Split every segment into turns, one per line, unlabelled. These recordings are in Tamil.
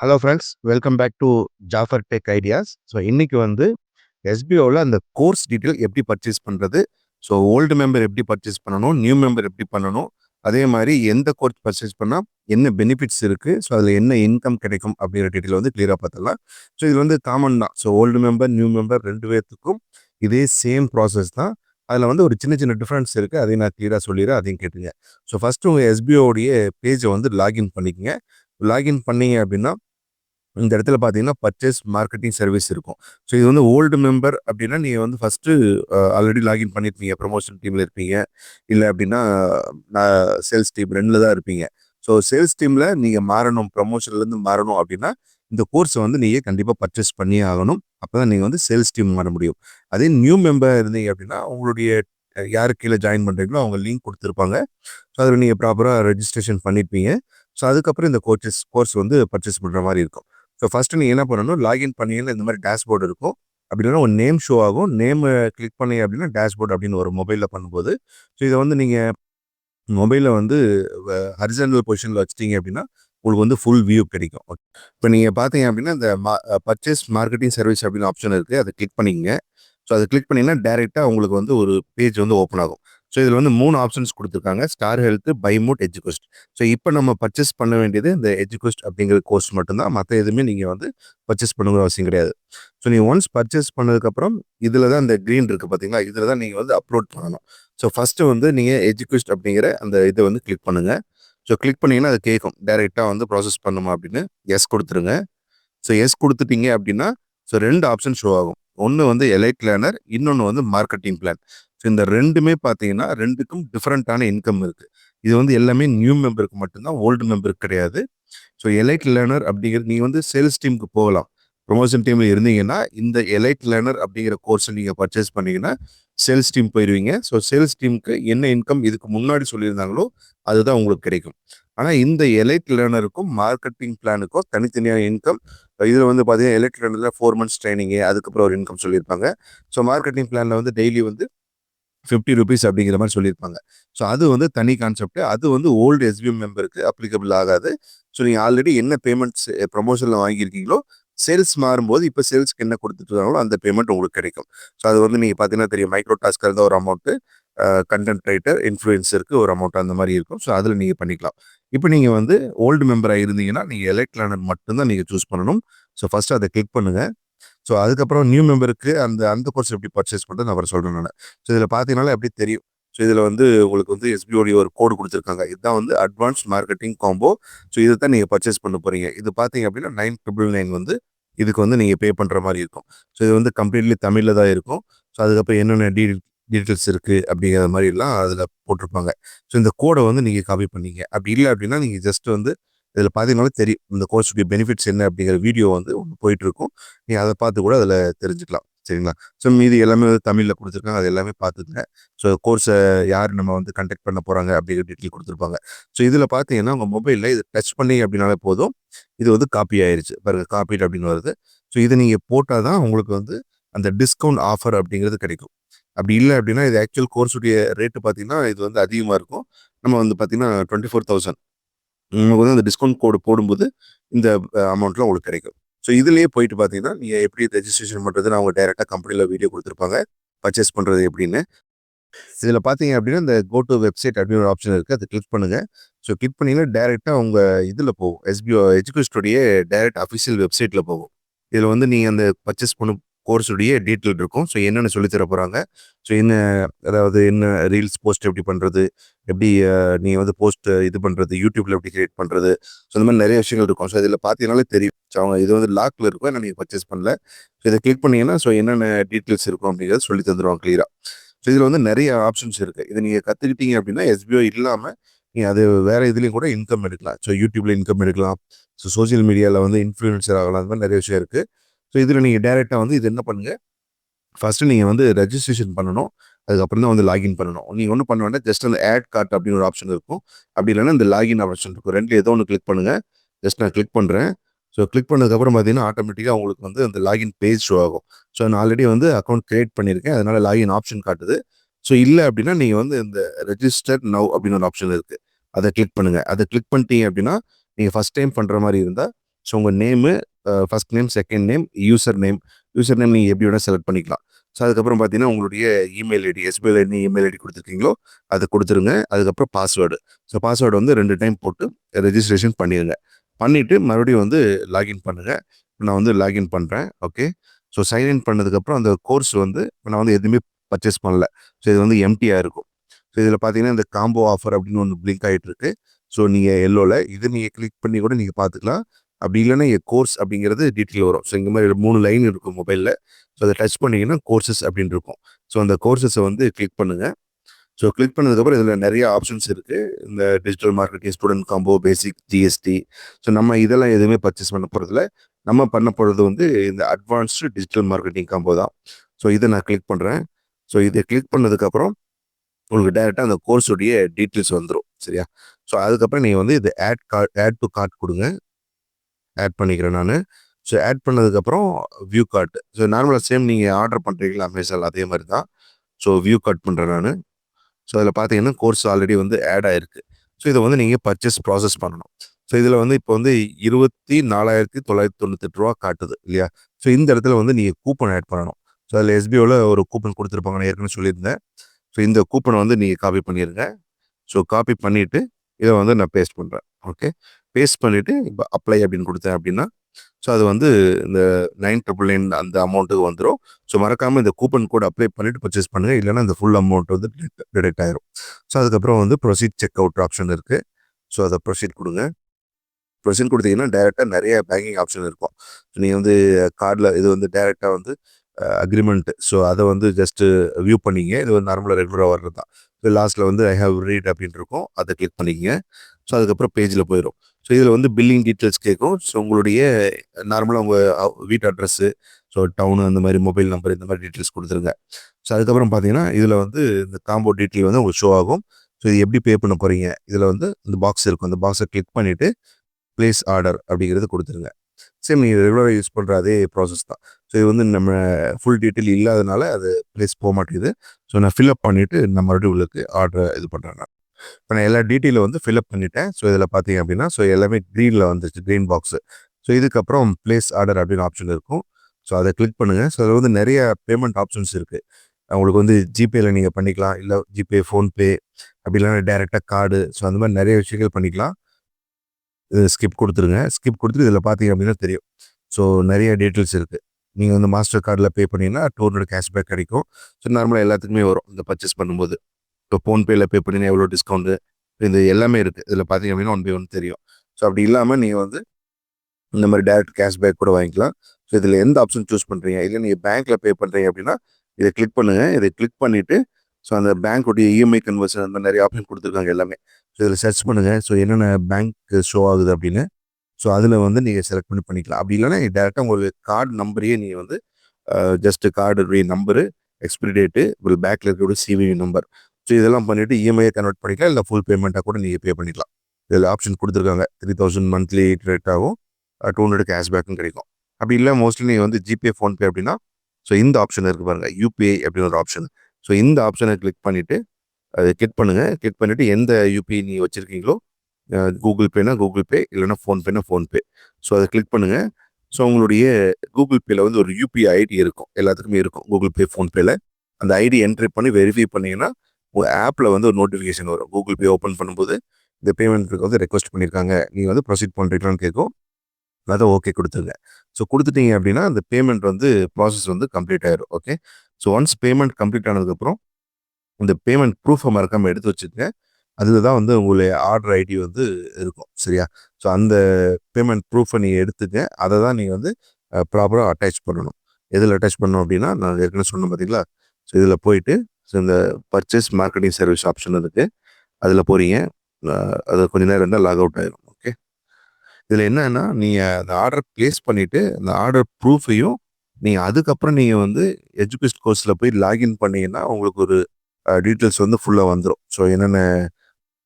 Hello friends welcome back to Jafar Tech Ideas so இன்றைக்கி வந்து எஸ்பிஓவில் அந்த கோர்ஸ் டீட்டெயில் எப்படி பர்ச்சேஸ் பண்ணுறது ஸோ ஓல்டு மெம்பர் எப்படி பர்ச்சேஸ் பண்ணணும்? நியூ மெம்பர் எப்படி பண்ணணும்? அதே மாதிரி எந்த கோர்ஸ் பர்ச்சேஸ் பண்ணால் என்ன பெனிஃபிட்ஸ் இருக்குது ஸோ அதில் என்ன இன்கம் கிடைக்கும் அப்படிங்கிற டீட்டெயில் வந்து கிளியராக பார்த்துடலாம். ஸோ இது வந்து காமன் தான். So old member new member ரெண்டு பேர்த்துக்கும் இதே சேம் ப்ராசஸ் தான். அதில் வந்து ஒரு சின்ன சின்ன டிஃப்ரென்ஸ் இருக்குது அதையும் நான் கிளியராக சொல்லிடுறேன். அதையும் கேட்டுங்க. ஸோ ஃபஸ்ட்டு உங்கள் எஸ்பிஓடைய பேஜை வந்து லாகின் பண்ணிக்கங்க. லாகின் பண்ணீங்க அப்படின்னா இந்த இடத்துல பார்த்தீங்கன்னா பர்ச்சேஸ் மார்க்கெட்டிங் சர்வீஸ் இருக்கும். ஸோ இது வந்து ஓல்டு மெம்பர் அப்படின்னா நீங்கள் வந்து ஃபஸ்ட்டு ஆல்ரெடி லாகின் பண்ணியிருப்பீங்க ப்ரொமோஷன் டீமில் இருப்பீங்க. இல்லை அப்படின்னா நான் சேல்ஸ் டீம் ரெண்டில் தான் இருப்பீங்க. ஸோ சேல்ஸ் டீமில் நீங்கள் மாறணும் ப்ரமோஷன்லேருந்து மாறணும் அப்படின்னா இந்த கோர்ஸை வந்து நீங்கள் கண்டிப்பாக பர்ச்சேஸ் பண்ணியே ஆகணும். அப்போ தான் நீங்கள் வந்து சேல்ஸ் டீம் மாற முடியும். அதே நியூ மெம்பர் இருந்தீங்க அப்படின்னா உங்களுடைய யார் யாரு கீழே ஜாயின் பண்ணுறீங்களோ அவங்க லிங்க் கொடுத்துருப்பாங்க. ஸோ அதில் நீங்கள் ப்ராப்பராக ரெஜிஸ்ட்ரேஷன் பண்ணியிருப்பீங்க ஸோ அதுக்கப்புறம் இந்த கோச்சஸ் கோர்ஸ் வந்து பர்ச்சேஸ் பண்ணுற மாதிரி இருக்கும். ஸோ ஃபஸ்ட்டு நீங்கள் என்ன பண்ணணும்? லாகின் பண்ணீங்கன்னா இந்த மாதிரி டேஷ்போர்டு இருக்கும். அப்படி இல்லைன்னா ஒரு நேம் ஷோ ஆகும் நேம் கிளிக் பண்ணி அப்படின்னா டேஷ்போர்ட் அப்படின்னு ஒரு மொபைலில் பண்ணும்போது ஸோ இதை வந்து நீங்கள் மொபைலில் வந்து ஹரிசனல் பொசிஷனில் வச்சிட்டீங்க அப்படின்னா உங்களுக்கு வந்து ஃபுல் வியூ கிடைக்கும். இப்போ நீங்கள் பார்த்தீங்க அப்படின்னா இந்த பர்ச்சேஸ் மார்க்கெட்டிங் சர்வீஸ் அப்படின்னு ஆப்ஷன் இருக்குது அதை கிளிக் பண்ணிக்கங்க. ஸோ அதை கிளிக் பண்ணிங்கன்னா டேரெக்டாக உங்களுக்கு வந்து ஒரு பேஜ் வந்து ஓப்பன் ஆகும். ஸோ இதில் வந்து மூணு ஆப்ஷன்ஸ் கொடுத்துருக்காங்க. ஸ்டார் ஹெல்த் பைமூட் எஜுகோஸ்ட் ஸோ இப்போ நம்ம பர்ச்சேஸ் பண்ண வேண்டியது இந்த எஜுகோஸ்ட் அப்படிங்கிற கோர்ஸ் மட்டும்தான். மற்ற எதுவுமே நீங்கள் வந்து பர்ச்சேஸ் பண்ணுங்கிற அவசியம் கிடையாது. ஸோ நீங்கள் ஒன்ஸ் பர்ச்சேஸ் பண்ணதுக்கப்புறம் இதில் தான் இந்த க்ரீன் இருக்குது பார்த்தீங்களா? இதில் தான் நீங்கள் வந்து அப்லோட் பண்ணணும். ஸோ ஃபஸ்ட்டு வந்து நீங்கள் எஜுகோஸ்ட் அப்படிங்கிற அந்த இதை வந்து கிளிக் பண்ணுங்கள் ஸோ கிளிக் பண்ணீங்கன்னா அது கேட்கும். டேரெக்டாக வந்து ப்ராசஸ் பண்ணுமா அப்படின்னு எஸ் கொடுத்துருங்க. ஸோ எஸ் கொடுத்துட்டீங்க அப்படின்னா ஸோ ரெண்டு ஆப்ஷன் ஷோ ஆகும். ஒன்று வந்து எலைட் பிளானர் இன்னொன்று வந்து மார்க்கெட்டிங் பிளான் ஸோ இந்த ரெண்டுமே பார்த்தீங்கன்னா ரெண்டுக்கும் டிஃப்ரெண்ட்டான இன்கம் இருக்குது இது வந்து எல்லாமே நியூ மெம்பருக்கு மட்டும்தான் ஓல்டு மெம்பருக்கு கிடையாது. ஸோ எலைட் லேர்னர் அப்படிங்கிறது நீங்கள் வந்து சேல்ஸ் டீமுக்கு போகலாம். ப்ரொமோஷன் டீமில் இருந்தீங்கன்னா இந்த எலைட் லேர்னர் அப்படிங்கிற கோர்ஸை நீங்கள் பர்ச்சேஸ் பண்ணீங்கன்னா சேல்ஸ் டீம் போயிடுவீங்க ஸோ சேல்ஸ் டீமுக்கு என்ன இன்கம் இதுக்கு முன்னாடி சொல்லியிருந்தாங்களோ அதுதான் உங்களுக்கு கிடைக்கும். ஆனால் இந்த எலைட் லேர்னருக்கும் மார்க்கெட்டிங் பிளானுக்கும் தனித்தனியான இன்கம் இதில் வந்து பார்த்தீங்கன்னா எலைட் லேர்னரில் ஃபோர் மந்த்ஸ் ட்ரைனிங்கு அதுக்கப்புறம் ஒரு இன்கம் சொல்லியிருப்பாங்க. ஸோ மார்க்கெட்டிங் பிளானில் வந்து டெய்லி வந்து ஃபிஃப்டி ருபீஸ் அப்படிங்கிற மாதிரி சொல்லியிருப்பாங்க. ஸோ அது வந்து தனி கான்செப்ட் அது வந்து ஓல்டு எஸ்பிஎம் மெம்பருக்கு அப்ளிகபிள் ஆகாது. ஸோ நீங்கள் ஆல்ரெடி என்ன பேமெண்ட்ஸ் ப்ரொமோஷனில் வாங்கியிருக்கீங்களோ சேல்ஸ் மாறும்போது இப்போ சேல்ஸ்க்கு என்ன கொடுத்துட்டு அந்த பேமெண்ட் உங்களுக்கு கிடைக்கும். ஸோ அது வந்து நீங்கள் பார்த்தீங்கன்னா தெரியும். மைக்ரோ டாஸ்க்காக இருந்தால் ஒரு அமௌண்ட்டு கண்டென்ட் ரைட்டர் இன்ஃப்ளூயன்ஸருக்கு ஒரு அமௌண்ட் அந்த மாதிரி இருக்கும். ஸோ அதில் நீங்கள் பண்ணிக்கலாம். இப்போ நீங்கள் வந்து ஓல்டு மெம்பராக இருந்தீங்கன்னா நீங்கள் எலக்ட் மட்டும்தான் நீங்கள் சூஸ் பண்ணணும். ஸோ ஃபஸ்ட்டு அதை கிளிக் பண்ணுங்கள் ஸோ அதுக்கப்புறம் நியூ மெம்பருக்கு அந்த அந்த கோர்ஸ் எப்படி பர்ச்சேஸ் பண்ணுறது நான் அப்புறம் சொல்கிறேன் நான். ஸோ இதில் பார்த்தீங்கனாலே எப்படி தெரியும். ஸோ இதில் வந்து உங்களுக்கு வந்து எஸ்பிஓடைய ஒரு கோடு கொடுத்துருக்காங்க. இதுதான் வந்து அட்வான்ஸ் மார்க்கெட்டிங் காம்போ. ஸோ இதை தான் நீங்கள் பர்ச்சேஸ் பண்ண போகிறீங்க இது பார்த்தீங்க அப்படின்னா நைன் ட்ரிபிள் நைன் வந்து இதுக்கு வந்து நீங்கள் பே பண்ணுற மாதிரி இருக்கும். ஸோ இது வந்து கம்ப்ளீட்லி தமிழில் தான் இருக்கும். ஸோ அதுக்கப்புறம் என்னென்ன டீ டீட்டெயில்ஸ் இருக்குது அப்படிங்கிற மாதிரிலாம் அதில் போட்டிருப்பாங்க. ஸோ இந்த கோடை வந்து நீங்கள் காப்பி பண்ணீங்க. அப்படி இல்லை அப்படின்னா நீங்கள் ஜஸ்ட் வந்து இதில் பார்த்தீங்கனாலே தெரியும். இந்த கோர்ஸுடைய பெனிஃபிட்ஸ் என்ன அப்படிங்கிற வீடியோ வந்து ஒன்று போயிட்டுருக்கும். நீங்கள் அதை பார்த்து கூட அதில் தெரிஞ்சுக்கலாம். சரிங்களா? ஸோ மீதி எல்லாமே வந்து தமிழில் கொடுத்துருக்காங்க. அது எல்லாமே பார்த்துக்கங்க ஸோ கோர்ஸை யார் நம்ம வந்து கண்டக்ட் பண்ண போகிறாங்க அப்படிங்கிற டீட்டெயில் கொடுத்துருப்பாங்க. ஸோ இதில் பார்த்தீங்கன்னா உங்கள் மொபைலில் இது டச் பண்ணி அப்படின்னாலே போதும். இது வந்து காப்பி ஆயிடுச்சு பாருங்கள் காப்பீட் அப்படின்னு வருது. ஸோ இதை நீங்கள் போட்டால் தான் உங்களுக்கு வந்து அந்த டிஸ்கவுண்ட் ஆஃபர் அப்படிங்கிறது கிடைக்கும். அப்படி இல்லை அப்படின்னா இது ஆக்சுவல் கோர்ஸுடைய ரேட்டு பார்த்தீங்கன்னா இது வந்து அதிகமாக இருக்கும். நம்ம வந்து பார்த்தீங்கன்னா டுவெண்ட்டி ஃபோர் தௌசண்ட் உங்களுக்கு வந்து அந்த டிஸ்கவுண்ட் கோடு போடும்போது இந்த அமௌண்ட்லாம் உங்களுக்கு கிடைக்கும். ஸோ இதுலேயே போயிட்டு பார்த்தீங்கன்னா நீங்கள் எப்படி ரெஜிஸ்ட்ரேஷன் பண்ணுறதுன்னு அவங்க டைரெக்டாக கம்பெனியில் வீடியோ கொடுத்துருப்பாங்க. பர்ச்சேஸ் பண்ணுறது எப்படின்னு. இதில் பார்த்தீங்க அப்படின்னா இந்த கோ டு வெப்சைட் அப்படின்னு ஒரு ஆப்ஷன் இருக்குது அதை கிளிக் பண்ணுங்கள் ஸோ கிளிக் பண்ணிங்கன்னா டேரெக்டாக உங்கள் இதில் போகும். எஸ்பிஓ எஜுகேஷனுடைய டேரெக்ட் அஃபிஷியல் வெப்சைட்டில் போகும். இதில் வந்து நீங்கள் அந்த பர்ச்சேஸ் பண்ண கோர்ஸுடைய டீட்டெயில் இருக்கும். ஸோ என்னென்ன சொல்லித் தர போகிறாங்க ஸோ என்ன அதாவது என்ன ரீல்ஸ் போஸ்ட் எப்படி பண்ணுறது எப்படி நீங்கள் வந்து போஸ்ட் இது பண்ணுறது யூடியூப்பில் எப்படி கிரியேட் பண்ணுறது ஸோ இந்த மாதிரி நிறைய விஷயங்கள் இருக்கும். ஸோ இதில் பார்த்தீங்கனாலே தெரியும். ஸோ அவங்க இது வந்து லாக்ல இருக்கும். ஏன்னா நீங்கள் பர்ச்சேஸ் பண்ணல. ஸோ இதை கிளிக் பண்ணீங்கன்னா ஸோ என்னென்ன டீட்டெயில்ஸ் இருக்கும் அப்படிங்கிறத சொல்லி தந்துடுவாங்க கிளியராக ஸோ இதில் வந்து நிறைய ஆப்ஷன்ஸ் இருக்குது இதை நீங்கள் கற்றுக்கிட்டீங்க அப்படின்னா எஸ்பிஓ இல்லாமல் நீங்கள் அது வேறு இதுலேயும் கூட இன்கம் எடுக்கலாம். ஸோ யூடியூப்பில் இன்கம் எடுக்கலாம். ஸோ சோஷியல் மீடியாவில் வந்து இன்ஃப்ளூயன்சர் ஆகலாம். அந்த மாதிரி நிறைய விஷயம் இருக்குது ஸோ இதில் நீங்கள் டேரெக்டாக வந்து இது என்ன பண்ணுங்கள் ஃபஸ்ட்டு நீங்கள் வந்து ரெஜிஸ்ட்ரேஷன் பண்ணணும். அதுக்கப்புறம் தான் வந்து லாகின் பண்ணணும். நீங்கள் ஒன்றும் பண்ண வேண்டாம். ஜஸ்ட் அந்த ஆட் கார்ட் அப்படின்னு ஒரு ஆப்ஷன் இருக்கும். அப்படி இல்லைன்னா இந்த லாகின் ஆப்ஷன் இருக்கும். ரெண்டு ஏதோ ஒன்று கிளிக் பண்ணுங்கள் ஜஸ்ட் நான் கிளிக் பண்ணுறேன் ஸோ கிளிக் பண்ணதுக்கப்புறம் பார்த்தீங்கன்னா ஆட்டோமேட்டிக்காக உங்களுக்கு வந்து அந்த லாகின் பேஜ் ஷோ ஆகும். ஸோ நான் ஆல்ரெடி வந்து அக்கௌண்ட் க்ரியேட் பண்ணியிருக்கேன். அதனால் லாகின் ஆப்ஷன் காட்டுது. ஸோ இல்லை அப்படின்னா நீங்கள் வந்து இந்த ரெஜிஸ்டர் நவ் அப்படின்னு ஒரு ஆப்ஷன் இருக்குது அதை கிளிக் பண்ணுங்கள் அதை கிளிக் பண்ணிட்டீங்க அப்படின்னா நீங்கள் ஃபஸ்ட் டைம் பண்ணுற மாதிரி இருந்தால் ஸோ உங்கள் name first name second name user name user name நீங்கள் எப்படி வேணால் செலக்ட் பண்ணிக்கலாம். ஸோ அதுக்கப்புறம் பார்த்தீங்கன்னா உங்களுடைய email ID SBI ID email ID கொடுத்துருக்கீங்களோ அதை கொடுத்துருங்க. அதுக்கப்புறம் பாஸ்வேர்டு ஸோ பாஸ்வேர்டு வந்து ரெண்டு டைம் போட்டு ரெஜிஸ்ட்ரேஷன் பண்ணிடுங்க. பண்ணிவிட்டு மறுபடியும் வந்து லாகின் பண்ணுங்கள் நான் வந்து லாகின் பண்ணுறேன் ஓகே ஸோ சைன்இன் பண்ணதுக்கப்புறம் அந்த கோர்ஸ் வந்து நான் வந்து எதுவுமே பர்ச்சேஸ் பண்ணல. ஸோ இது வந்து எம்டியாக இருக்கும். ஸோ இதில் பார்த்தீங்கன்னா இந்த காம்போ ஆஃபர் அப்படின்னு ஒன்று பிளிங்க் ஆகிட்டு இருக்கு ஸோ நீங்கள் எல்லோவில் இது நீங்கள் கிளிக் பண்ணி கூட நீங்கள் பார்த்துக்கலாம். அப்படி இல்லைன்னா என் கோர்ஸ் அப்படிங்கிறது டீட்டெயில் வரும். ஸோ இந்த மாதிரி மூணு லைன் இருக்கும் மொபைலில் ஸோ அதை டச் பண்ணிங்கன்னா கோர்சஸ் அப்படின்னு இருக்கும். ஸோ அந்த கோர்சஸை வந்து கிளிக் பண்ணுங்கள் ஸோ கிளிக் பண்ணதுக்கப்புறம் இதில் நிறைய ஆப்ஷன்ஸ் இருக்குது இந்த digital marketing student combo basic GST so நம்ம இதெல்லாம் எதுவுமே பர்ச்சேஸ் பண்ண போகிறதுல நம்ம பண்ண போகிறது வந்து இந்த அட்வான்ஸ்டு டிஜிட்டல் மார்க்கெட்டிங் காம்போ தான். ஸோ இதை நான் கிளிக் பண்ணுறேன் ஸோ இதை கிளிக் பண்ணதுக்கப்புறம் உங்களுக்கு டேரெக்டாக அந்த கோர்ஸுடைய டீட்டெயில்ஸ் வந்துடும் சரியா? ஸோ அதுக்கப்புறம் நீங்கள் வந்து இது add cart add to cart கொடுங்க. ஆட் பண்ணிக்கிறேன் நான். ஸோ ஆட் பண்ணதுக்கப்புறம் வியூ கார்ட் ஸோ நார்மலாக சேம் நீங்கள் ஆர்டர் பண்ணுறீங்களா அமேசான் அதே மாதிரி தான். ஸோ வியூ கார்ட் பண்ணுறேன் நான். ஸோ அதில் பார்த்தீங்கன்னா கோர்ஸ் ஆல்ரெடி வந்து ஆட் ஆகிருக்கு ஸோ இதை வந்து நீங்கள் பர்ச்சேஸ் ப்ராசஸ் பண்ணணும். ஸோ இதில் வந்து இப்போ வந்து இருபத்தி நாலாயிரத்தி தொள்ளாயிரத்தி தொண்ணூத்தெட்டு ரூபா காட்டுது இல்லையா? ஸோ இந்த இடத்துல வந்து நீங்கள் கூப்பன் ஆட் பண்ணணும். ஸோ அதில் எஸ்பிஓவில் ஒரு கூப்பன் கொடுத்துருப்பாங்க நான் ஏற்கனவே சொல்லியிருந்தேன். ஸோ இந்த கூப்பனை வந்து நீங்கள் காப்பி பண்ணிடுங்க ஸோ காப்பி பண்ணிவிட்டு இதை வந்து நான் பேஸ்ட் பண்ணுறேன் ஓகே பேஸ்ட் பண்ணிவிட்டு இப்போ அப்ளை அப்படின்னு கொடுத்தேன் அப்படின்னா ஸோ அது வந்து இந்த நைன் ட்ரிபிள் நைன் அந்த அமௌண்ட்டுக்கு வந்துடும் ஸோ மறக்காமல் இந்த கூப்பன் கோட் அப்ளை பண்ணிவிட்டு பர்ச்சேஸ் பண்ணுங்கள் இல்லைன்னா இந்த ஃபுல் அமௌண்ட் வந்து டிடெக்ட் ஆயிரும். ஸோ அதுக்கப்புறம் வந்து ப்ரொசீட் செக் அவுட் ஆப்ஷன் இருக்குது ஸோ அதை ப்ரொசீட் கொடுங்க. ப்ரொசீட் கொடுத்தீங்கன்னா டேரெக்டாக நிறைய பேங்கிங் ஆப்ஷன் இருக்கும். ஸோ நீங்கள் வந்து கார்டில் இது வந்து டேரெக்டாக வந்து அக்ரிமெண்ட் ஸோ அதை வந்து ஜஸ்ட்டு வியூ பண்ணிங்க. இது வந்து நார்மலாக ரெகுலராக வர்றது தான் ஸோ லாஸ்ட்டில் வந்து ஐ ஹவ் ரீட் அப்படின்னு இருக்கும். அதை கிளிக் பண்ணிக்கங்க. ஸோ அதுக்கப்புறம் பேஜில் போயிடும் ஸோ இதில் வந்து பில்லிங் டீட்டெயில்ஸ் கேட்கும் ஸோ உங்களுடைய நார்மலாக உங்கள் வீட்டு அட்ரஸ்ஸு ஸோ டவுனு அந்த மாதிரி மொபைல் நம்பர் இந்த மாதிரி டீட்டெயில்ஸ் கொடுத்துருங்க. ஸோ அதுக்கப்புறம் பார்த்தீங்கன்னா இதில் வந்து இந்த காம்போ டீட்டெயில் வந்து உங்களுக்கு ஷோ ஆகும். ஸோ இது எப்படி பே பண்ண போகிறீங்க இதில் வந்து இந்த பாக்ஸ் இருக்கும். அந்த பாக்ஸை கிளிக் பண்ணிவிட்டு ப்ளேஸ் ஆர்டர் அப்படிங்கிறது கொடுத்துருங்க. சேம் நீங்கள் ரெகுலராக யூஸ் பண்ணுற அதே ப்ராசஸ் தான். ஸோ இது வந்து நம்ம ஃபுல் டீட்டெயில் இல்லாதனால அது ப்ளேஸ் போக மாட்டேங்குது. ஸோ நான் ஃபில்அப் பண்ணிவிட்டு நான் மறுபடியும் உங்களுக்கு ஆர்டர் இது பண்ணுறேன் இப்போ நான் எல்லா டீட்டெயிலும் வந்து ஃபில்அப் பண்ணிட்டேன். ஸோ இதில் பார்த்தீங்க அப்படின்னா ஸோ எல்லாமே க்ரீனில் வந்துச்சு க்ரீன் பாக்ஸு ஸோ இதுக்கப்புறம் ப்ளேஸ் ஆர்டர் அப்படின்னு ஆப்ஷன் இருக்கும். ஸோ அதை கிளிக் பண்ணுங்கள் ஸோ அதில் வந்து நிறைய பேமெண்ட் ஆப்ஷன்ஸ் இருக்குது உங்களுக்கு வந்து ஜிபேயில் நீங்கள் பண்ணிக்கலாம். இல்லை ஜிபே ஃபோன்பே அப்படி இல்லைன்னா டேரெக்டாக கார்டு ஸோ அந்த மாதிரி நிறைய விஷயங்கள் பண்ணிக்கலாம். இது ஸ்கிப் கொடுத்துருங்க. ஸ்கிப் கொடுத்துட்டு இதில் பார்த்தீங்க அப்படின்னா தெரியும். ஸோ நிறைய டீட்டெயில்ஸ் இருக்குது நீங்கள் வந்து மாஸ்டர் கார்டில் பே பண்ணிங்கன்னா டூ ஹண்ட்ரட் கேஷ்பேக் கிடைக்கும். ஸோ நார்மலாக எல்லாத்துக்குமே வரும். இந்த பர்ச்சேஸ் பண்ணும்போது. இப்போ ஃபோன்பேயில் பே பண்ணினா எவ்வளோ டிஸ்கவுண்ட்டு இது எல்லாமே இருக்குது இதில் பார்த்தீங்க அப்படின்னா ஒன் பை ஒன் தெரியும். ஸோ அப்படி இல்லாமல் நீங்கள் வந்து இந்த மாதிரி டேரக்ட் கேஷ்பேக் கூட வாங்கிக்கலாம். ஸோ இதில் எந்த ஆப்ஷன் சூஸ் பண்ணுறீங்க இல்லை நீங்கள் பேங்க்கில் பே பண்ணுறீங்க அப்படின்னா இதை கிளிக் பண்ணுங்கள் இதை கிளிக் பண்ணிவிட்டு ஸோ அந்த பேங்க்குடைய இஎம்ஐ கன்வர்ஷன் அந்த நிறைய ஆப்ஷன் கொடுத்துருக்காங்க எல்லாமே. ஸோ இதில் சர்ச் பண்ணுங்கள் ஸோ என்னென்ன பேங்க் ஷோ ஆகுது அப்படின்னு. ஸோ அதில் வந்து நீங்கள் செலக்ட் பண்ணி பண்ணிக்கலாம். அப்படி இல்லைன்னா டேரெக்டாக உங்களுக்கு கார்டு நம்பரையே நீங்கள் வந்து ஜஸ்ட் கார்டுடைய நம்பரு எக்ஸ்பிரி டேட்டு ஒரு பேக்கில் இருக்கக்கூடிய சிவிவி நம்பர் ஸோ இதெல்லாம் பண்ணிவிட்டு இஎம்ஐயை கன்வெர்ட் பண்ணிக்கலாம். இல்லை ஃபுல் பேமெண்ட்டாக கூட நீங்கள் பே பண்ணிக்கலாம். இதில் ஆப்ஷன் கொடுத்துருக்காங்க. த்ரீ தௌசண்ட் மந்த்லி ரேட் ஆகும். டூ ஹண்ட்ரட் கேஷ்பேக்கும் கிடைக்கும். அப்படி இல்லை மோஸ்ட்லி நீங்கள் வந்து ஜிபே ஃபோன்பே அப்படின்னா ஸோ இந்த ஆப்ஷன் இருக்குது பாருங்கள் யூபிஐ அப்படின்னு ஒரு ஆப்ஷன் ஸோ இந்த ஆப்ஷனை கிளிக் பண்ணிவிட்டு அதை கிளிக் பண்ணுங்கள் கிளிக் பண்ணிவிட்டு எந்த யூபிஐ நீங்கள் வச்சுருக்கீங்களோ கூகுள் பேனா கூகுள் பே இல்லைனா ஃபோன்பேனா ஃபோன்பே ஸோ அதை கிளிக் பண்ணுங்கள் ஸோ உங்களுடைய கூகுள் பேயில் வந்து ஒரு யூபிஐ ஐடி இருக்கும். எல்லாத்துக்குமே இருக்கும். கூகுள் பே ஃபோன்பேயில் அந்த ஐடி என்ட்ரி பண்ணி வெரிஃபை பண்ணிங்கன்னா உங்கள் ஆப்பில் வந்து ஒரு நோட்டிஃபிகேஷன் வரும். கூகுள் பே ஓப்பன் பண்ணும்போது இந்த பேமெண்ட்டுக்கு வந்து ரெக்வஸ்ட் பண்ணியிருக்காங்க நீங்கள் வந்து ப்ரொசீட் பண்ணுறீங்களான்னு கேட்கும். அதை ஓகே கொடுத்துருங்க. ஸோ கொடுத்துட்டீங்க அப்படின்னா அந்த பேமெண்ட் வந்து ப்ராசஸ் வந்து கம்ப்ளீட் ஆயிடும் okay? So once payment complete ஆனதுக்கப்புறம் இந்த பேமெண்ட் ப்ரூஃபை மறக்காமல் எடுத்து வச்சுக்கங்க. அதில் தான் வந்து உங்களுடைய ஆர்டர் ஐடி வந்து இருக்கும். சரியா? ஸோ அந்த பேமெண்ட் ப்ரூஃபை நீங்கள் எடுத்துங்க அதை தான் நீங்கள் வந்து ப்ராப்பராக அட்டாச் பண்ணணும். எதில் அட்டாச் பண்ணணும் அப்படின்னா நான் ஏற்கனவே சொன்னேன் பார்த்தீங்களா ஸோ இதில் போயிட்டு இந்த பர்ச்சேஸ் மார்க்கெட்டிங் சர்வீஸ் ஆப்ஷன் இருக்குது அதில் போகிறீங்க அது கொஞ்சம் நேரம் இருந்தால் லாக் அவுட் ஆகிடும் ஓகே இதில் என்னன்னா நீங்கள் அந்த ஆர்டர் ப்ளேஸ் பண்ணிவிட்டு அந்த ஆர்டர் ப்ரூஃபையும் நீங்கள் அதுக்கப்புறம் நீங்கள் வந்து எஜுகேஷன் கோர்ஸில் போய் லாகின் பண்ணீங்கன்னா உங்களுக்கு ஒரு டீட்டெயில்ஸ் வந்து ஃபுல்லாக வந்துடும் ஸோ என்னென்ன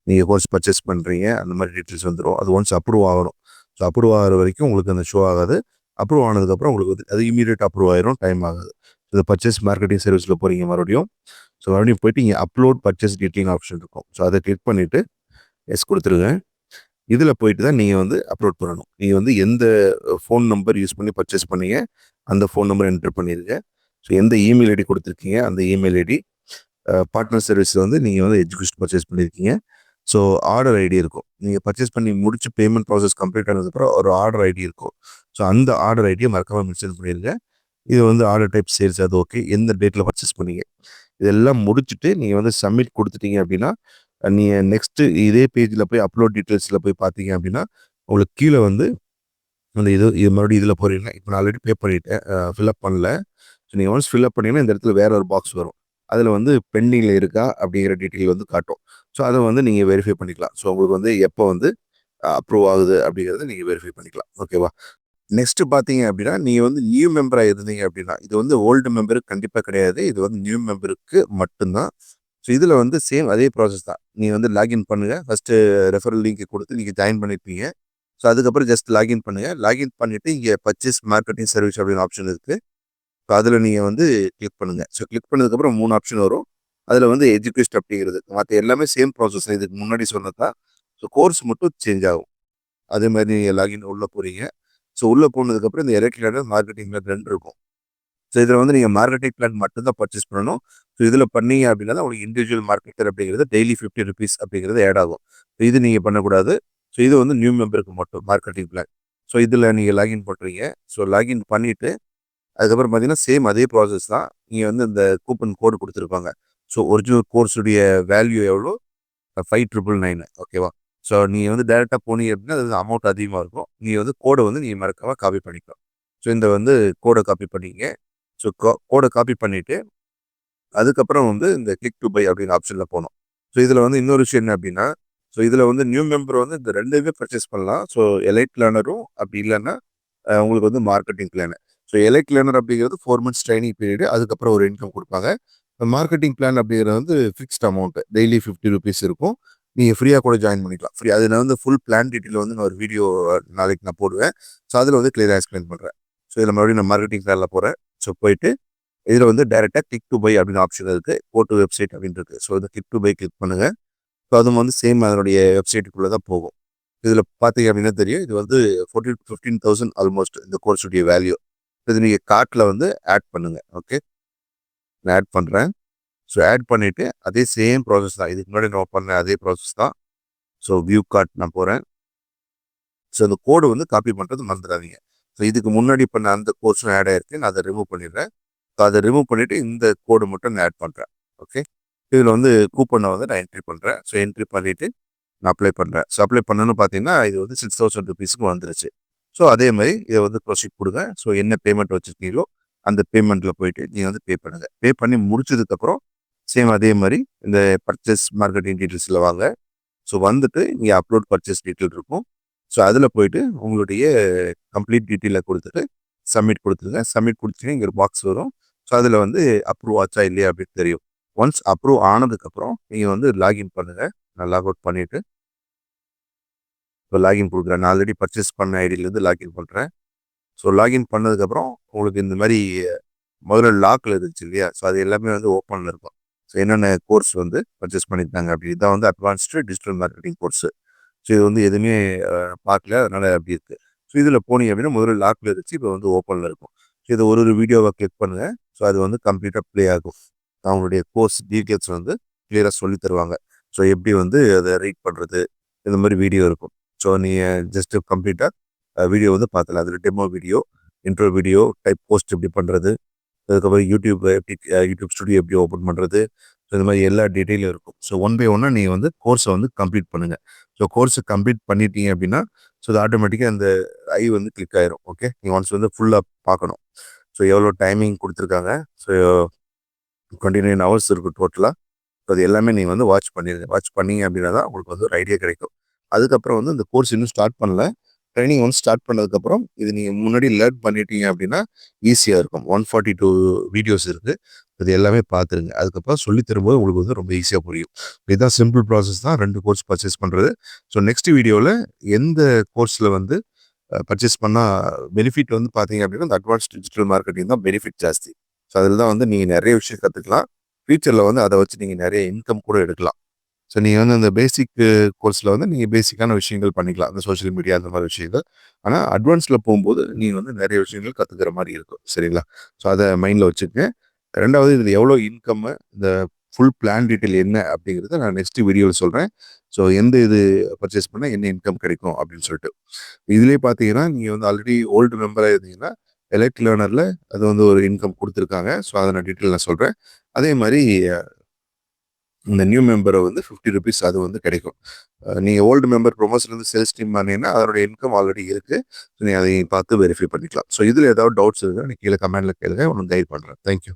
நீங்கள் கோர்ஸ் பர்ச்சேஸ் பண்ணுறீங்க அந்த மாதிரி டீட்டெயில்ஸ் வந்துடும் அது ஒன்ஸ் அப்ரூவ் ஆகணும். ஸோ அப்ரூவ் ஆகிற வரைக்கும் உங்களுக்கு அந்த ஷோ ஆகாது. அப்ரூவ் ஆனதுக்கப்புறம் உங்களுக்கு அது இமீடியட் அப்ரூவ் ஆயிரும். டைம் ஆகுது. இந்த பர்ச்சேஸ் மார்க்கெட்டிங் சர்வீஸில் போகிறீங்க மறுபடியும். ஸோ மறுபடியும் போயிட்டு இங்கே அப்லோட் பர்ச்சேஸ் டீட்டெயிலிங் ஆப்ஷன் இருக்கும். ஸோ அதை கிளிக் பண்ணிவிட்டு எஸ் கொடுத்துருங்க. இதில் போயிட்டு தான் நீங்கள் வந்து அப்லோட் பண்ணணும். நீங்கள் வந்து எந்த ஃபோன் நம்பர் யூஸ் பண்ணி பர்ச்சேஸ் பண்ணீங்க அந்த ஃபோன் நம்பர் என்டர் பண்ணிடுங்க ஸோ எந்த இமெயில் ஐடி கொடுத்துருக்கீங்க அந்த இமெயில் ஐடி பார்ட்னர் சர்வீஸில் வந்து நீங்கள் வந்து எஜுகேஷன் பர்ச்சேஸ் பண்ணியிருக்கீங்க ஸோ ஆர்டர் ஐடி இருக்கும். நீங்கள் பர்ச்சேஸ் பண்ணி முடிச்சு பேமெண்ட் ப்ராசஸ் கம்ப்ளீட் ஆனதுக்கப்புறம் ஒரு ஆர்டர் ஐடி இருக்கும். ஸோ அந்த ஆர்டர் ஐடியை மறக்காமல் மென்ஷன் பண்ணிடுங்க இது வந்து ஆர்டர் டைப் சேல்ஸ் அது ஓகே எந்த டேட்டில் பர்ச்சேஸ் பண்ணீங்க? இதெல்லாம் முடிச்சுட்டு நீங்கள் வந்து சப்மிட் கொடுத்துட்டீங்க அப்படின்னா நீங்கள் நெக்ஸ்ட்டு இதே பேஜில் போய் அப்லோட் டீட்டெயில்ஸில் போய் பார்த்தீங்க அப்படின்னா உங்களுக்கு கீழே வந்து அந்த இது இது மறுபடியும் இதில் போகிறீங்க இப்போ நான் ஆல்ரெடி பே பண்ணிட்டேன். ஃபில்அப் பண்ணல. ஸோ நீங்கள் ஒன்ஸ் ஃபில்அப் பண்ணீங்கன்னா இந்த இடத்துல வேற ஒரு பாக்ஸ் வரும். அதில் வந்து பெண்டிங்கில் இருக்கா அப்படிங்கிற டீட்டெயில் வந்து காட்டும். ஸோ அதை வந்து நீங்கள் வெரிஃபை பண்ணிக்கலாம். ஸோ உங்களுக்கு வந்து எப்போ வந்து அப்ரூவ் ஆகுது அப்படிங்கிறத நீங்கள் வெரிஃபை பண்ணிக்கலாம். ஓகேவா நெக்ஸ்ட் பார்த்தீங்க அப்படின்னா நீங்கள் வந்து நியூ மெம்பராக இருந்தீங்க அப்படின்னா இது வந்து ஓல்டு மெம்பருக்கு கண்டிப்பாக கிடையாது. இது வந்து நியூ மெம்பருக்கு மட்டும்தான். ஸோ இதில் வந்து சேம் அதே ப்ராசஸ் தான். நீங்கள் வந்து லாகின் பண்ணுங்கள் ஃபஸ்ட்டு ரெஃபரல் லிங்க் கொடுத்து நீங்கள் ஜாயின் பண்ணிருப்பீங்க ஸோ அதுக்கப்புறம் ஜஸ்ட் லாகின் பண்ணுங்கள் லாகின் பண்ணிவிட்டு இங்கே பர்ச்சேஸ் மார்க்கெட்டிங் சர்வீஸ் அப்படின்னு ஆப்ஷன் இருக்குது ஸோ அதில் நீங்கள் வந்து கிளிக் பண்ணுங்கள் ஸோ கிளிக் பண்ணதுக்கப்புறம் மூணு ஆப்ஷன் வரும். அதில் வந்து எஜுகேஷன் அப்படிங்கிறது. மற்ற எல்லாமே சேம் ப்ராசஸ் இதுக்கு முன்னாடி சொன்னதான் ஸோ கோர்ஸ் மட்டும் சேஞ்ச் ஆகும். அதே மாதிரி நீங்கள் லாகின் உள்ளே போகிறீங்க ஸோ உள்ளே போனதுக்கப்புறம் இந்த எலக்ட்ரிக் மார்க்கெட்டிங் பிளான் ரெண்டு இருக்கும். ஸோ இதில் வந்து நீங்கள் மார்க்கெட்டிங் பிளான் மட்டும் தான் பர்ச்சேஸ் பண்ணணும். ஸோ இதில் பண்ணீங்க அப்படின்னா உங்களுக்கு இண்டிவிஜுவல் மார்க்கெட்டர் அப்படிங்கிறது டெய்லி ஃபிஃப்டி ருபீஸ் அப்படிங்கிறது ஆட் ஆகும். ஸோ இது நீங்கள் பண்ணக்கூடாது. ஸோ இது வந்து நியூ மெம்பருக்கு மட்டும் மார்க்கெட்டிங் பிளான் ஸோ இதில் நீங்கள் லாகின் பண்ணுறீங்க ஸோ லாகின் பண்ணிவிட்டு அதுக்கப்புறம் பார்த்தீங்கன்னா சேம் அதே ப்ராசஸ் தான். நீங்கள் வந்து இந்த கூப்பன் கோடு கொடுத்துருப்பாங்க. ஸோ ஒரிஜினல் கோர்ஸுடைய வேல்யூ எவ்வளோ? ஃபைவ் ட்ரிபிள் நைனு ஓகேவா ஸோ நீங்கள் வந்து டேரெக்டாக போனீங்க அப்படின்னா அது வந்து அமௌண்ட் அதிகமாக இருக்கும். நீங்கள் வந்து கோடை வந்து நீங்கள் மறக்காமல் காப்பி பண்ணிக்கலாம். ஸோ இந்த வந்து கோடை காப்பி பண்ணிங்க. ஸோ கோடை காப்பி பண்ணிவிட்டு அதுக்கப்புறம் வந்து இந்த கிளிக் டு பை அப்படின்னு ஆப்ஷனில் போகணும் ஸோ இதில் வந்து இன்னொரு விஷயம் என்ன அப்படின்னா ஸோ இதில் வந்து நியூ மெம்பர் வந்து இந்த ரெண்டுமே பர்ச்சேஸ் பண்ணலாம். ஸோ எலைட் லேனரும் அப்படி இல்லைன்னா உங்களுக்கு வந்து marketing planner so elite learner அப்படிங்கிறது ஃபோர் மந்த்ஸ் ட்ரைனிங் பீரியடு அதுக்கப்புறம் ஒரு இன்கம் கொடுப்பாங்க. மார்க்கெட்டிங் பிளான் அப்படிங்கிறது வந்து fixed amount daily fifty rupees இருக்கும். நீங்கள் ஃப்ரீயாக கூட ஜாயின் பண்ணிக்கலாம். ஃப்ரீ அதில் வந்து ஃபுல் பிளான் டீட்டெயில் வந்து நான் ஒரு வீடியோ நாளைக்கு நான் போடுவேன். ஸோ அதில் வந்து கிளியராக எக்ஸ்பிளைன் பண்ணுறேன் ஸோ இதில் மறுபடியும் நான் மார்க்கெட்டிங் பிளானில் போகிறேன் ஸோ போயிட்டு இதில் வந்து டைரெக்டாக கிளிக் டு பை அப்படின்னு ஆப்ஷன் இருக்குது போட்டு வெப்சைட் அப்படின்னு இருக்குது ஸோ இந்த கிளிக் டு பை கிளிக் பண்ணுங்கள் ஸோ அதுவும் வந்து சேம் அதனுடைய வெப்சைட்டுக்குள்ளே தான் போகும். இதில் பார்த்தீங்க அப்படின்னா தெரியும். இது வந்து ஃபோர்டீன் ஃபிஃப்டீன் தௌசண்ட் ஆல்மோஸ்ட் இந்த கோர்ஸுடைய வேல்யூ இது நீங்கள் கார்ட்டில் வந்து ஆட் பண்ணுங்கள் ஓகே நான் ஆட் பண்ணுறேன் ஸோ ஆட் பண்ணிவிட்டு அதே சேம் ப்ராசஸ் தான். இதுக்கு முன்னாடி நான் பண்ண அதே ப்ராசஸ் தான். ஸோ வியூ கார்ட் நான் போகிறேன் ஸோ அந்த கோடு வந்து காப்பி பண்ணுறது மறந்துடாதீங்க. ஸோ இதுக்கு முன்னாடி பண்ண அந்த கோர்ஸும் ஆட் ஆயிருக்கு. நான் அதை ரிமூவ் பண்ணிடுறேன். ஸோ அதை ரிமூவ் பண்ணிவிட்டு இந்த கோடு மட்டும் நான் ஆட் பண்ணுறேன் ஓகே இதில் வந்து கூப்பனை வந்து நான் என்ட்ரி பண்ணுறேன் ஸோ என்ட்ரி பண்ணிவிட்டு நான் அப்ளை பண்ணுறேன் ஸோ அப்ளை பண்ணணும்னு பார்த்தீங்கன்னா இது வந்து சிக்ஸ் தௌசண்ட் ருபீஸுக்கு வந்துருச்சு. ஸோ அதே மாதிரி இதை வந்து ப்ரொசீட் கொடுங்க. ஸோ என்ன பேமெண்ட் வச்சுருக்கீங்களோ அந்த பேமெண்ட்டில் போயிட்டு நீங்கள் வந்து பே பண்ணுங்கள் பே பண்ணி முடிச்சதுக்கப்புறம் சேம் அதே மாதிரி இந்த பர்ச்சேஸ் மார்க்கெட்டிங் டீட்டெயில்ஸில் வாங்க. ஸோ வந்துட்டு இங்கே அப்லோட் பர்ச்சேஸ் டீட்டெயில் இருக்கும். ஸோ அதில் போயிட்டு உங்களுடைய கம்ப்ளீட் டீட்டெயிலை கொடுத்துட்டு சப்மிட் கொடுத்துருங்க. சப்மிட் கொடுத்துட்டு இங்கே ஒரு பாக்ஸ் வரும். ஸோ அதில் வந்து அப்ரூவ் ஆச்சா இல்லையா அப்படின்னு தெரியும். ஒன்ஸ் அப்ரூவ் ஆனதுக்கப்புறம் நீங்கள் வந்து லாகின் பண்ணுங்கள் நான் லாக் அவுட் பண்ணிவிட்டு இப்போ லாகின் கொடுக்குறேன். நான் ஆல்ரெடி பர்ச்சேஸ் பண்ண ஐடியிலேருந்து லாகின் பண்ணுறேன் ஸோ லாகின் பண்ணதுக்கப்புறம் உங்களுக்கு இந்த மாதிரி முதல்ல லாக்கில் இருந்துச்சு இல்லையா? ஸோ அது எல்லாமே வந்து ஓப்பனில் இருக்கும். ஸோ என்னென்ன கோர்ஸ் வந்து பர்ச்சேஸ் பண்ணியிருந்தாங்க அப்படி இதான் வந்து advanced digital marketing course so இது வந்து எதுவுமே பார்க்கல. அதனால் அப்படி இருக்குது ஸோ இதில் போனீங்க அப்படின்னா முதல்ல லாக்கில் இருந்துச்சு. இப்போ வந்து ஓப்பனில் இருக்கும். ஸோ இதை ஒரு ஒரு வீடியோவை கிளிக் பண்ணுங்கள் ஸோ அது வந்து கம்ப்ளீட்டாக ப்ளே ஆகும். அவங்களுடைய கோர்ஸ் டீட்டெயில்ஸ் வந்து கிளியராக சொல்லி தருவாங்க. ஸோ எப்படி வந்து அதை ரீட் பண்ணுறது இந்த மாதிரி வீடியோ இருக்கும். ஸோ நீங்கள் ஜஸ்ட்டு கம்ப்ளீட்டாக வீடியோ வந்து பார்த்துல அதில் demo video intro video type post எப்படி பண்ணுறது அதுக்கப்புறம் யூடியூப் எப்படி யூடியூப் ஸ்டுடியோ எப்படி ஓப்பன் பண்ணுறது ஸோ இந்த மாதிரி எல்லா டீட்டெயிலும் இருக்கும். ஸோ ஒன் பை ஒன்னாக நீங்கள் வந்து கோர்ஸை வந்து கம்ப்ளீட் பண்ணுங்கள் ஸோ கோர்ஸை கம்ப்ளீட் பண்ணிட்டீங்க அப்படின்னா ஸோ அது ஆட்டோமேட்டிக்காக அந்த ஐ வந்து கிளிக் ஆயிரும். ஓகே நீங்கள் ஒன்ஸ் வந்து ஃபுல்லாக பார்க்கணும். ஸோ எவ்வளோ டைமிங் கொடுத்துருக்காங்க? ஸோ டுவெண்ட்டி நைன் ஹவர்ஸ் இருக்கும் டோட்டலாக ஸோ அது எல்லாமே நீங்கள் வந்து வாட்ச் பண்ணிடுங்க வாட்ச் பண்ணீங்க அப்படின்னா தான் உங்களுக்கு வந்து ஒரு ஐடியா கிடைக்கும். அதுக்கப்புறம் வந்து இந்த கோர்ஸ் இன்னும் ஸ்டார்ட் பண்ணல. ட்ரைனிங் ஒன் ஸ்டார்ட் பண்ணதுக்கப்புறம் இது நீங்கள் முன்னாடி லேர்ன் பண்ணிட்டீங்க அப்படின்னா ஈஸியாக இருக்கும். ஒன் ஃபார்ட்டி டூ வீடியோஸ் இருக்குது இது எல்லாமே பார்த்துருங்க அதுக்கப்புறம் சொல்லி தரும்போது உங்களுக்கு வந்து ரொம்ப ஈஸியாக புரியும். இதுதான் சிம்பிள் ப்ராசஸ் தான். ரெண்டு கோர்ஸ் பர்ச்சேஸ் பண்ணுறது ஸோ நெக்ஸ்ட் வீடியோவில் எந்த கோர்ஸில் வந்து பர்ச்சேஸ் பண்ணால் பெனிஃபிட் வந்து பார்த்தீங்க அப்படின்னா இந்த அட்வான்ஸ் டிஜிட்டல் மார்க்கெட்டிங் தான் பெனிஃபிட் ஜாஸ்தி. ஸோ அதில் தான் வந்து நீங்கள் நிறைய விஷயம் கற்றுக்கலாம் ஃபியூச்சரில் வந்து அதை வச்சு நீங்கள் நிறைய இன்கம் கூட எடுக்கலாம். ஸோ நீங்கள் வந்து அந்த பேசிக் கோர்ஸில் வந்து நீங்கள் பேசிக்கான விஷயங்கள் பண்ணிக்கலாம். அந்த சோஷியல் மீடியா அந்த மாதிரி விஷயங்கள். ஆனால் அட்வான்ஸில் போகும்போது நீங்கள் வந்து நிறைய விஷயங்கள் கற்றுக்கிற மாதிரி இருக்கும். சரிங்களா? ஸோ அதை மைண்டில் வச்சுக்கங்க. ரெண்டாவது இதில் எவ்வளோ இன்கம்மு இந்த ஃபுல் பிளான் டீட்டெயில் என்ன அப்படிங்கிறத நான் நெக்ஸ்ட் வீடியோவில் சொல்கிறேன் ஸோ எந்த இது பர்ச்சேஸ் பண்ணால் என்ன இன்கம் கிடைக்கும் அப்படின்னு சொல்லிட்டு. இதுலேயே பார்த்தீங்கன்னா நீங்கள் வந்து ஆல்ரெடி ஓல்டு மெம்பராக இருந்தீங்கன்னா எலக்ட் லேர்னரில் அது வந்து ஒரு இன்கம் கொடுத்துருக்காங்க. ஸோ அதை நான் டீட்டெயில் நான் சொல்கிறேன் அதே மாதிரி இந்த நியூ மெம்பரை வந்து ஃபிஃப்டி ருபீஸ் அது வந்து கிடைக்கும். நீங்கள் ஓல்டு மெம்பர் ப்ரொமோஷன்லேருந்து சேல்ஸ் டீம் பண்ணீங்கன்னா அதோட இன்கம் ஆல்ரெடி இருக்குது ஸோ நீங்கள் அதை பார்த்து வெரிஃபை பண்ணிக்கலாம். ஸோ இதில் ஏதாவது டவுட்ஸ் இருக்குன்னா நீங்கள் கீழே கமெண்ட்டில் கேளுங்க. ஒன்று கைட் பண்ணுறேன் தேங்க்யூ